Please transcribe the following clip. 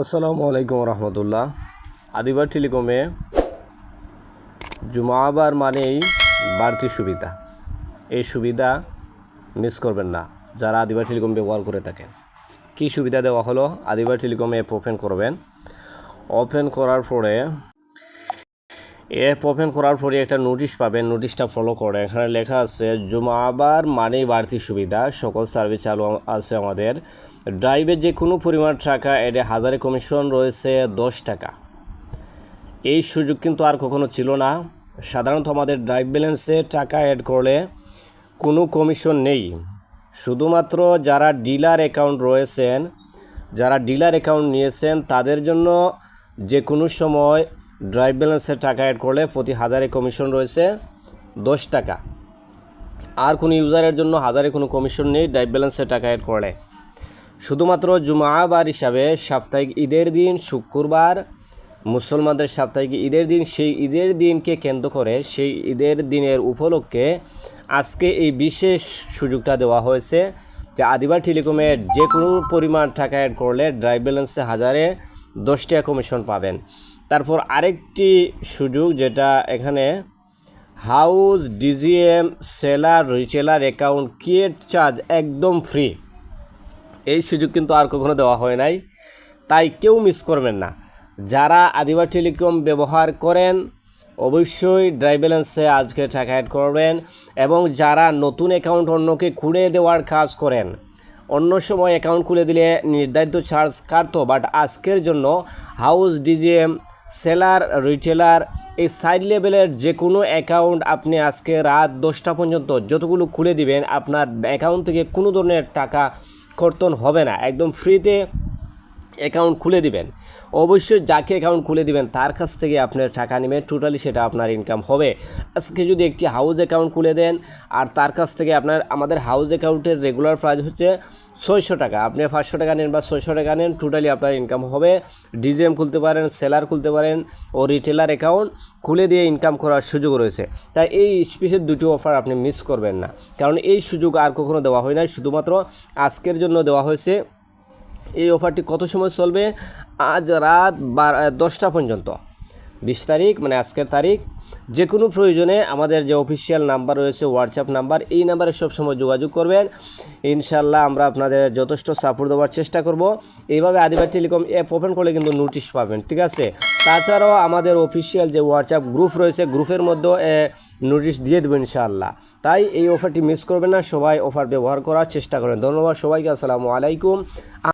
আসসালামু আলাইকুম রহমতুল্লাহ। আদিবার টেলিকমে জুমাবার মানেই বাড়তি সুবিধা। এই সুবিধা মিস করবেন না, যারা আদিবার টেলিকম ব্যবহার করে থাকেন। কি সুবিধা দেওয়া হলো? আদিবার টেলিকম অ্যাপ ওপেন করবেন। ওপেন করার পরে অ্যাপ ওপেন করার পরে একটা নোটিশ পাবেন নোটিশটা ফলো করে। এখানে লেখা আছে, জুমাবার মানেই বাড়তি সুবিধা। সকল সার্ভিস চালু আছে আমাদের। ড্রাইভের যে কোনো পরিমাণ টাকা এডে হাজারে কমিশন রয়েছে দশ টাকা। এই সুযোগ কিন্তু আর কখনো ছিল না। সাধারণত আমাদের ড্রাইভ ব্যালেন্সে টাকা অ্যাড করলে কোনো কমিশন নেই। শুধুমাত্র যারা ডিলার অ্যাকাউন্ট রয়েছেন, যারা ডিলার অ্যাকাউন্ট নিয়েছেন, তাদের জন্য যে কোনো সময় ড্রাইভ ব্যালেন্সে টাকা অ্যাড করলে প্রতি হাজারে কমিশন রয়েছে দশ টাকা। আর কোনো ইউজারের জন্য হাজারে কোনো কমিশন নেই ড্রাইভ ব্যালেন্সে টাকা অ্যাড করলে। শুধুমাত্র জুমাবার হিসাবে সাপ্তাহিক ঈদের দিন, শুক্রবার, মুসলমানদের সাপ্তাহিক ঈদের দিন, সেই ঈদের দিনকে কেন্দ্র করে সেই ঈদের দিনের উপলক্ষে আজকে এই বিশেষ সুযোগটা দেওয়া হয়েছে যে আদিবার টেলিকমের যে কোনো পরিমাণ টাকা অ্যাড করলে ড্রাইভ ব্যালেন্সে হাজারে দশ টাকা কমিশন পাবেন। তারপর আরেকটি সুযোগ যেটা এখানে, house, DGM, seller retailer account, create charge একদম ফ্রি। এই সুযোগ কিন্তু আর কখনো দেওয়া হয় নাই। তাই কেউ মিস করবেন না। যারা আদিবা টেলিকম ব্যবহার করেন, অবশ্যই ড্রাইভ ব্যালেন্সে আজকে টাকা অ্যাড করবেন এবং যারা নতুন অ্যাকাউন্ট অন্যকে খুঁড়ে দেওয়ার কাজ করেন, অন্য সময় অ্যাকাউন্ট খুলে দিলে নির্ধারিত চার্জ কাটতো বাট আজকের জন্য হাউস, ডিজিএম সেলার, রিটেলার, এই সাইড লেভেলের যে কোনো অ্যাকাউন্ট আপনি আজকে রাত দশটা পর্যন্ত যতগুলো খুলে দিবেন, আপনার অ্যাকাউন্ট থেকে কোনো ধরনের টাকা কর্তন হবে না। একদম ফ্রিতে অ্যাকাউন্ট খুলে দিবেন। অবশ্যই যাকে অ্যাকাউন্ট খুলে দিবেন, তার কাছ থেকে আপনার টাকা নেবেন। টোটালি সেটা আপনার ইনকাম হবে। আজকে যদি একটি হাউস অ্যাকাউন্ট খুলে দেন, আর তার কাছ থেকে আপনার, আমাদের হাউস অ্যাকাউন্টের রেগুলার প্রাইস হচ্ছে ছয়শো টাকা। আপনি পাঁচশো টাকা নেন বা ছয়শো টাকা নেন টোটালি আপনার ইনকাম হবে। ডিজিএম খুলতে পারেন সেলার খুলতে পারেন, ও রিটেলার অ্যাকাউন্ট খুলে দিয়ে ইনকাম করার সুযোগ রয়েছে। তাই এই স্পেশাল দুটি অফার আপনি মিস করবেন না। কারণ এই সুযোগ আর কখনো দেওয়া হয় না শুধুমাত্র আজকের জন্য দেওয়া হয়েছে এই অফারটি কত সময় চলবে? আজ রাত বার দশটা পর্যন্ত। বিশ তারিখ মানে আজকের তারিখ। যে কোনো প্রয়োজনে আমাদের যে অফিসিয়াল নাম্বার রয়েছে হোয়াটসঅ্যাপ নাম্বার এই নাম্বারে সবসময় যোগাযোগ করবেন। ইনশাল্লাহ আমরা আপনাদের যথেষ্ট সাপোর্ট দেওয়ার চেষ্টা করব। এইভাবে আদিবার টেলিকম অ্যাপ ওপেন করলে কিন্তু নোটিশ পাবেন, ঠিক আছে? তাছাড়াও আমাদের অফিসিয়াল যে হোয়াটসঅ্যাপ গ্রুপ রয়েছে গ্রুপের মধ্যেও নোটিশ দিয়ে দেবো ইনশাআল্লাহ। তাই এই অফারটি মিস করবেন না, সবাই অফার ব্যবহার করার চেষ্টা করেন। ধন্যবাদ সবাইকে, আসসালামু আলাইকুম।